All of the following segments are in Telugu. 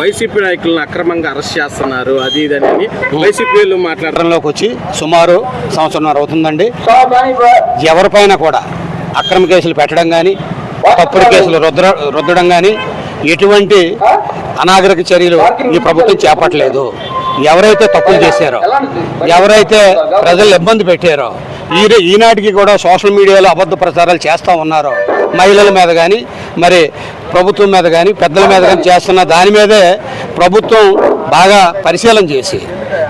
వైసీపీ నాయకులను అక్రమంగా అరెస్ట్ చేస్తున్నారు అది ఇది అని వైసీపీలు మాట్లాడుతున్నారు వచ్చి సుమారు సంవత్సరంన్నర అవుతుందండి. ఎవరిపైన కూడా అక్రమ కేసులు పెట్టడం కానీ తప్పుడు కేసులు రుద్ర రుద్దడం కానీ ఎటువంటి అనాగరిక చర్యలు ఈ ప్రభుత్వం చేపట్టలేదు. ఎవరైతే తప్పులు చేశారో ఎవరైతే ప్రజలు ఇబ్బంది పెట్టారో ఈ ఈనాటికి కూడా సోషల్ మీడియాలో అబద్ధ ప్రచారాలు చేస్తూ ఉన్నారో మహిళల మీద కానీ మరి ప్రభుత్వం మీద కానీ పెద్దల మీద కానీ చేస్తున్న దాని మీదే ప్రభుత్వం బాగా పరిశీలన చేసి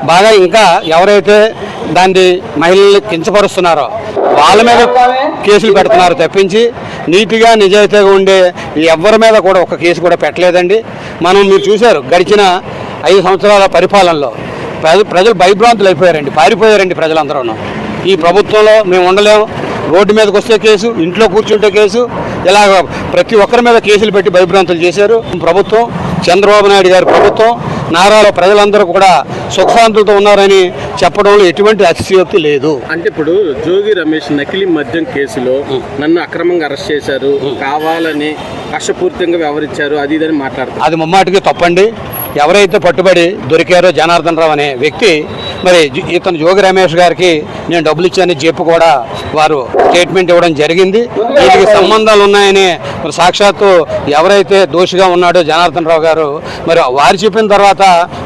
బాగా ఇంకా ఎవరైతే దాన్ని మహిళల్ని కించపరుస్తున్నారో వాళ్ళ మీద కేసులు పెడుతున్నారు తప్పించి నీతిగా నిజాయితీగా ఉండే ఎవరి మీద కూడా ఒక కేసు కూడా పెట్టలేదండి. మనం మీరు చూశారు గడిచిన ఐదు సంవత్సరాల పరిపాలనలో ప్రజలు భయభ్రాంతులు అయిపోయారండి పారిపోయారండి ప్రజలందరూ ఈ ప్రభుత్వంలో మేము ఉండలేము రోడ్డు మీదకి వస్తే కేసు ఇంట్లో కూర్చుంటే కేసు ఇలాగ ప్రతి ఒక్కరి మీద కేసులు పెట్టి భయభ్రాంతులు చేశారు. ప్రభుత్వం చంద్రబాబు నాయుడు గారి ప్రభుత్వం నారాలో ప్రజలందరూ కూడా సుఖశాంతులతో ఉన్నారని చెప్పడంలో ఎటువంటి అతిశయోక్తి లేదు. అంటే ఇప్పుడు జోగి రమేష్ నకిలీ మద్యం కేసులో నన్ను అక్రమంగా అరెస్ట్ చేశారు. కావాలని కష్టపూర్తిగా వ్యవహరించారు. అది ఇది అని మాట్లాడుతున్నారు అది ముమ్మాటికి తప్పండి. ఎవరైతే పట్టుబడి దొరికారో జనార్దన్ రావు అనే వ్యక్తి మరి ఇతను జోగి రమేష్ గారికి నేను డబ్బులు ఇచ్చానని చెప్పి కూడా వారు స్టేట్మెంట్ ఇవ్వడం జరిగింది. వీటికి సంబంధాలు ఉన్నాయని మరి సాక్షాత్తు ఎవరైతే దోషిగా ఉన్నాడో జనార్దన్ రావు గారు మరి వారు చెప్పిన తర్వాత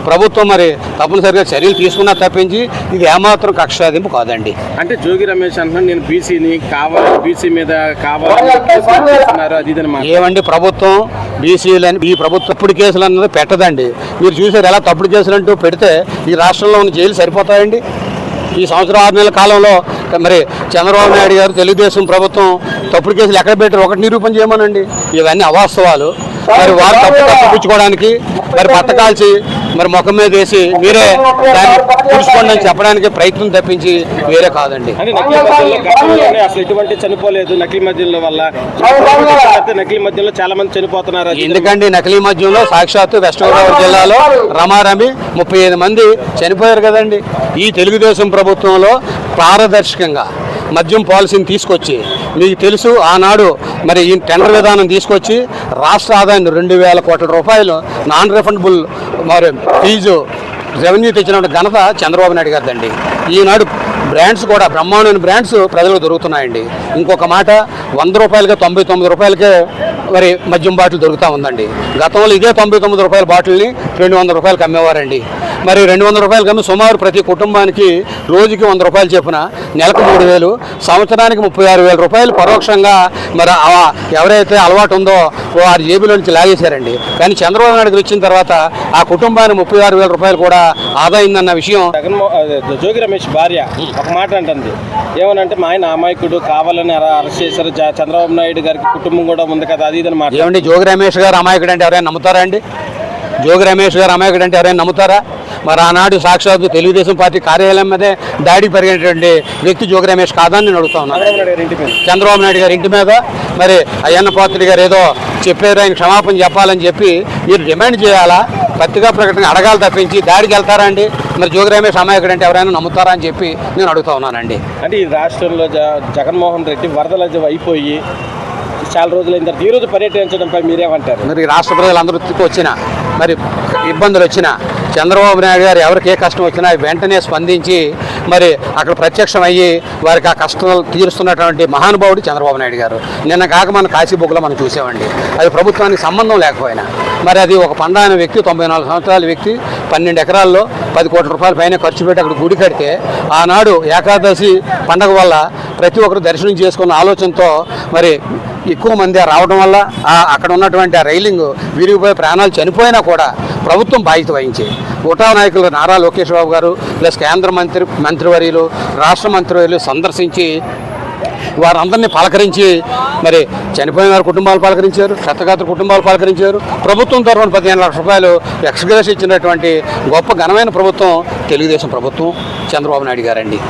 ప్రభుత్వం మరి తప్పనిసరిగా చర్యలు తీసుకున్నా తప్పించి ఇది ఏమాత్రం కక్ష సాధింపు కాదండి. అంటే జోగి రమేష్ అంటున్నాను నేను బీసీని కావాలని బీసీ మీద మాట్లాడుతున్నారు. ఏమండి ప్రభుత్వం? బీసీలని ఈ ప్రభుత్వం తప్పుడు కేసులు అన్నది పెట్టదండి. మీరు చూసారు ఎలా తప్పుడు కేసులు అంటూ పెడితే ఈ రాష్ట్రంలో ఉన్న జైలు సరిపోతాయండి? ఈ సంవత్సరం ఆరు నెలల కాలంలో మరి చంద్రబాబు నాయుడు గారు తెలుగుదేశం ప్రభుత్వం తప్పుడు కేసులు ఎక్కడ పెట్టారు? ఒకటి నిరూపణ చేయమనండి. ఇవన్నీ అవాస్తవాలు. మరి వారు తప్పు తప్పించుకోవడానికి మరి పట్టకాల్చి మరి ముఖం మీద వేసి మీరే దాన్ని తీసుకోండి అని చెప్పడానికి ప్రయత్నం తప్పించి వేరే కాదండి. అసలు ఎటువంటి చనిపోలేదు నకిలీ మద్యంలో వల్ల. నకిలీ మద్యంలో చాలా మంది చనిపోతున్నారు. ఎందుకండి? నకిలీ మద్యంలో సాక్షాత్తు వెస్ట్ గోదావరి జిల్లాలో రమారమి ముప్పై ఐదు మంది చనిపోయారు కదండి. ఈ తెలుగుదేశం ప్రభుత్వంలో పారదర్శకంగా మద్యం పాలసీని తీసుకొచ్చి మీకు తెలుసు ఆనాడు మరి ఈ టెండర్ విధానం తీసుకొచ్చి రాష్ట్ర ఆదాయం రెండు వేల కోట్ల రూపాయలు నాన్ రిఫండబుల్ మరి ఫీజు రెవెన్యూ తెచ్చిన ఘనత చంద్రబాబు నాయుడు గారిదండి. ఈనాడు బ్రాండ్స్ కూడా బ్రహ్మాండమైన బ్రాండ్స్ ప్రజలకు దొరుకుతున్నాయండి. ఇంకొక మాట వంద రూపాయలకే తొంభై తొమ్మిది రూపాయలకే మరి మద్యం బాటిల్ దొరుకుతూ ఉందండి. గతంలో ఇదే తొంభై తొమ్మిది రూపాయల బాటిల్ని రెండు వందల రూపాయలకు అమ్మేవారండి. మరి రెండు వందల రూపాయలకి అమ్మి సుమారు ప్రతి కుటుంబానికి రోజుకి వంద రూపాయలు చెప్పిన నెలకు మూడు వేలు సంవత్సరానికి ముప్పై ఆరు వేల రూపాయలు పరోక్షంగా మరి ఎవరైతే అలవాటు ఉందో వారి జేబులో నుంచి లాగేశారండి. కానీ చంద్రబాబు నాయుడు వచ్చిన తర్వాత ఆ కుటుంబానికి ముప్పై ఆరు వేల రూపాయలు కూడా ఆదా అయిందన్న విషయం జోగి రమేష్ భార్య ఒక మాట అంటుంది. ఏమనంటే మా ఆయన అమాయకుడు కావాలని అర- అరెస్ట్ చేశారు. చంద్రబాబు నాయుడు గారికి కుటుంబం కూడా ఉంది కదా. అది ఇది అని మాట్లాడు ఏమండి జోగి రమేష్ గారు అమాయకుడు అంటే ఎవరైనా నమ్ముతారా అండి? జోగి రమేష్ గారు అమాయకుడు అంటే ఎవరైనా నమ్ముతారా? మరి ఆనాడు సాక్షాత్తు తెలుగుదేశం పార్టీ కార్యాలయం మీదే దాడి పెరిగినటువంటి వ్యక్తి జోగి రమేష్ కాదని నేను అడుగుతా ఉన్నాను చంద్రబాబు నాయుడు గారి ఇంటి మీద. మరి అయ్యన్న పాత్రుడి గారు ఏదో చెప్పారు ఆయన క్షమాపణ చెప్పాలని చెప్పి మీరు డిమాండ్ చేయాలా? పత్రికా ప్రకటన అడగాలి తప్పించి దాడికి వెళ్తారా అండి? మరి జోగి రమేష్ అమాయకుడు అంటే ఎవరైనా నమ్ముతారా అని చెప్పి నేను అడుగుతా ఉన్నానండి. అంటే ఈ రాష్ట్రంలో జగన్మోహన్ రెడ్డి వరదలు అయిపోయి చాలా రోజులైన తర్వాత ఈ రోజు పర్యటించడంపై మీరేమంటారు మరి రాష్ట్ర ప్రజలందరికీ వచ్చిన మరి ఇబ్బందులు వచ్చిన చంద్రబాబు నాయుడు గారు ఎవరికి ఏ కష్టం వచ్చినా వెంటనే స్పందించి మరి అక్కడ ప్రత్యక్షం అయ్యి వారికి ఆ కష్టాలు తీరుస్తున్నటువంటి మహానుభావుడు చంద్రబాబు నాయుడు గారు. నిన్న కాక మన కాశీబుక్లో మనం చూసామండి. అది ప్రభుత్వానికి సంబంధం లేకపోయినా మరి అది ఒక పండాన వ్యక్తి తొంభై నాలుగు సంవత్సరాల వ్యక్తి పన్నెండు ఎకరాల్లో పది కోట్ల రూపాయల పైన ఖర్చు పెట్టి అక్కడ గుడి కడితే ఆనాడు ఏకాదశి పండగ వల్ల ప్రతి ఒక్కరు దర్శనం చేసుకున్న ఆలోచనతో మరి ఎక్కువ మంది రావడం వల్ల అక్కడ ఉన్నటువంటి ఆ రైలింగ్ విరిగిపోయి ప్రాణాలు చనిపోయినా కూడా ప్రభుత్వం బాధ్యత వహించే ఉటా నాయకులు నారా లోకేష్ బాబు గారు ప్లస్ కేంద్ర మంత్రి మంత్రివర్యులు రాష్ట్ర మంత్రివర్యులు సందర్శించి వారందరినీ పలకరించి మరి చనిపోయిన వారి కుటుంబాలు పలకరించారు క్షతగాత్ర కుటుంబాలు పలకరించారు. ప్రభుత్వం తరఫున పదిహేను లక్షల రూపాయలు ఎక్స్గ్రేస్ ఇచ్చినటువంటి గొప్ప ఘనమైన ప్రభుత్వం తెలుగుదేశం ప్రభుత్వం చంద్రబాబు నాయుడు గారండి.